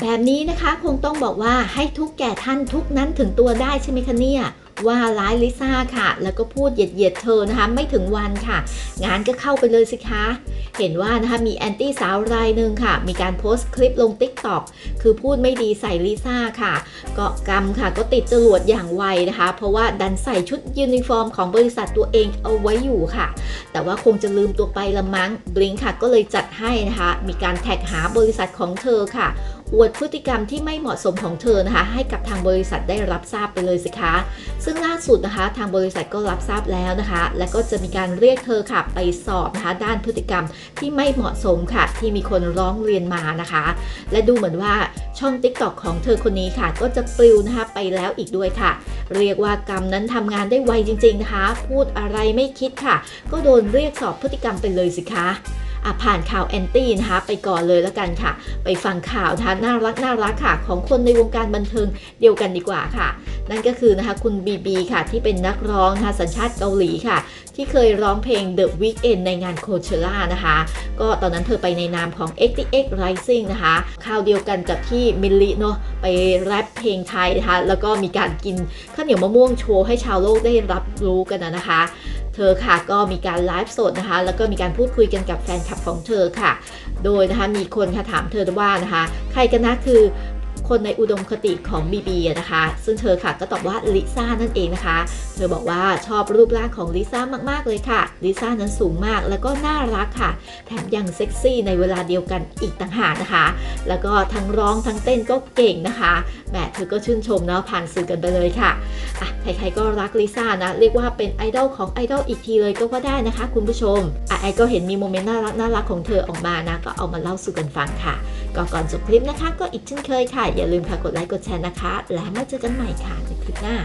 แบบนี้นะคะคงต้องบอกว่าให้ทุกแก่ท่านทุกนั้นถึงตัวได้ใช่ไหมคะเนี่ยว่าร้ายลิซ่าค่ะ แล้วก็พูดเหยียดเยียดๆเธอนะคะ ไม่ถึงวันค่ะ งานก็เข้าไปเลยสิคะ เห็นว่านะคะมีแอนตี้สาวรายหนึ่งค่ะ มีการโพสต์คลิปลง Tik t o อกคือพูดไม่ดีใส่ลิซ่าค่ะ ก็กรรมค่ะก็ติดจรวดอย่างไวนะคะ เพราะว่าดันใส่ชุดยูนิฟอร์มของบริษัทตัวเองเอาไว้อยู่ค่ะ แต่ว่าคงจะลืมตัวไปละมั้งบลิงค่ะก็เลยจัดให้นะคะ มีการแท็กหาบริษัทของเธอค่ะ อวดพฤติกรรมที่ไม่เหมาะสมของเธอนะคะ ให้กับทางบริษัทได้รับทราบไปเลยสิคะ ซึ่งล่าสุดนะคะ ทางบริษัทก็รับทราบแล้วนะคะ และก็จะมีการเรียกเธอค่ะไปสอบนะคะด้านพฤติกรรมที่ไม่เหมาะสมค่ะ ที่มีคนร้องเรียนมานะคะ และดูเหมือนว่าช่อง Tik t o อกของเธอคนนี้ค่ะ ก็จะปลิวนะคะไปแล้วอีกด้วยค่ะ เรียกว่ากรรมนั้นทำงานได้ไวจริง ๆนะคะ พูดอะไรไม่คิดค่ะ ก็โดนเรียกสอบพฤติกรรมไปเลยสิคะ ผ่านข่าวแอนตี้นะคะไปก่อนเลยแล้วกันค่ะ ไปฟังข่าวนะคะน่ารักน่ารักค่ะ ของคนในวงการบันเทิงเดียวกันดีกว่าค่ะ นั่นก็คือนะคะคุณบีบีค่ะที่เป็นนักร้องนะคะสัญชาติเกาหลีค่ะ ที่เคยร้องเพลง The Weeknd ในงานโคเชล่านะคะ ก็ตอนนั้นเธอไปในนามของ XTX Rising นะคะข่าวเดียวกันกับที่มิลลิเนาะไปแรปเพลงไทยนะคะแล้วก็มีการกินข้าวเหนียวมะม่วงโชว์ให้ชาวโลกได้รับรู้กันนะนะคะ เธอค่ะก็มีการไลฟ์สดนะคะ แล้วก็มีการพูดคุยกันกับแฟนคลับของเธอค่ะ โดยนะคะมีคนค่ะถามเธอว่านะคะ ใครกันนะคือ คนในอุดมคติของบีบีนะคะ ซึ่งเธอค่ะก็ตอบว่าลิซ่านั่นเองนะคะ เธอบอกว่าชอบรูปร่างของลิซ่ามากๆเลยค่ะ ลิซ่านั้นสูงมากแล้วก็น่ารักค่ะ แถมยังเซ็กซี่ในเวลาเดียวกันอีกต่างหากนะคะ แล้วก็ทั้งร้องทั้งเต้นก็เก่งนะคะแหมเธอก็ชื่นชมเนาะผ่านสื่อกันไปเลยค่ะอะใครๆก็รักลิซ่านะเรียกว่าเป็นไอดอลของไอดอลอีกทีเลยก็ว่าได้นะคะ คุณผู้ชมอะไอก็เห็นมีโมเมนต์น่ารักน่ารักของเธอออกมานะก็เอามาเล่าสู่กันฟังค่ะก็ก่อนจบคลิปนะคะ ก็อีกเช่นเคยค่ะอย่าลืมค่ะกดไลค์กดแชร์นะคะ แล้วมาเจอกันใหม่ค่ะในคลิปหน้า